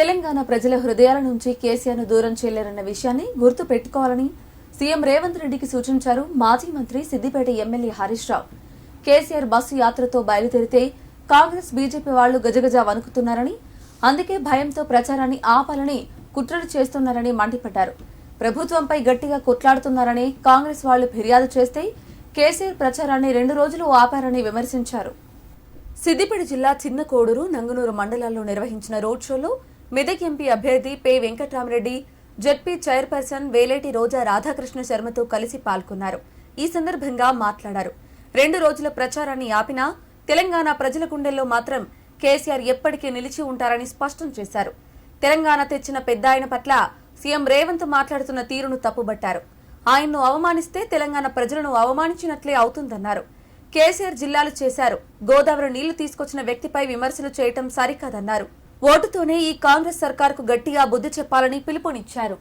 తెలంగాణ ప్రజల హృదయాల నుంచి కేసీఆర్ను దూరం చేయలేరన్న విషయాన్ని గుర్తు పెట్టుకోవాలని సీఎం రేవంత్ రెడ్డికి సూచించారు మాజీ మంత్రి Siddipet MLA Harish Rao. KCR bus యాత్రతో బయలుదేరితే కాంగ్రెస్ బీజేపీ వాళ్ళు గజగజ వణుకుతున్నారని అందుకే భయంతో ప్రచారాన్ని ఆపాలని కుట్రలు చేస్తున్నారని మండిపడ్డారు. ప్రభుత్వంపై గట్టిగా కొట్లాడుతున్నారని కాంగ్రెస్ వాళ్ళు ఫిర్యాదు చేస్తే కేసీఆర్ ప్రచారాన్ని రెండు రోజులు ఆపారని విమర్శించారు. సిద్దిపేట జిల్లా చిన్న కోడూరు నంగునూరు మండలాల్లో నిర్వహించిన రోడ్ షోలో మెదక్ ఎంపీ అభ్యర్థి pay Venkatramareddy ZP chairperson Veleti Roja Radhakrishna శర్మతో కలిసి పాల్గొన్నారు. ఈ సందర్భంగా మాట్లాడారు. రెండు రోజుల ప్రచారాన్ని ఆపినా తెలంగాణ ప్రజల గుండెల్లో మాత్రం కేసీఆర్ ఎప్పటికీ నిలిచి ఉంటారని స్పష్టం చేశారు. తెలంగాణ తెచ్చిన పెద్ద ఆయన పట్ల సీఎం రేవంత్ మాట్లాడుతున్న తీరును తప్పుబట్టారు. ఆయన్ను అవమానిస్తే తెలంగాణ ప్రజలను అవమానించినట్లే అవుతుందన్నారు. కేసీఆర్ జిల్లాలు చేశారు. గోదావరి నీళ్ళు తీసుకొచ్చిన వ్యక్తిపై విమర్శలు చేయటం సరికాదన్నారు. ఓటుతోనే ఈ కాంగ్రెస్ సర్కార్కు గట్టిగా బుద్ధి చెప్పాలని పిలుపునిచ్చారు.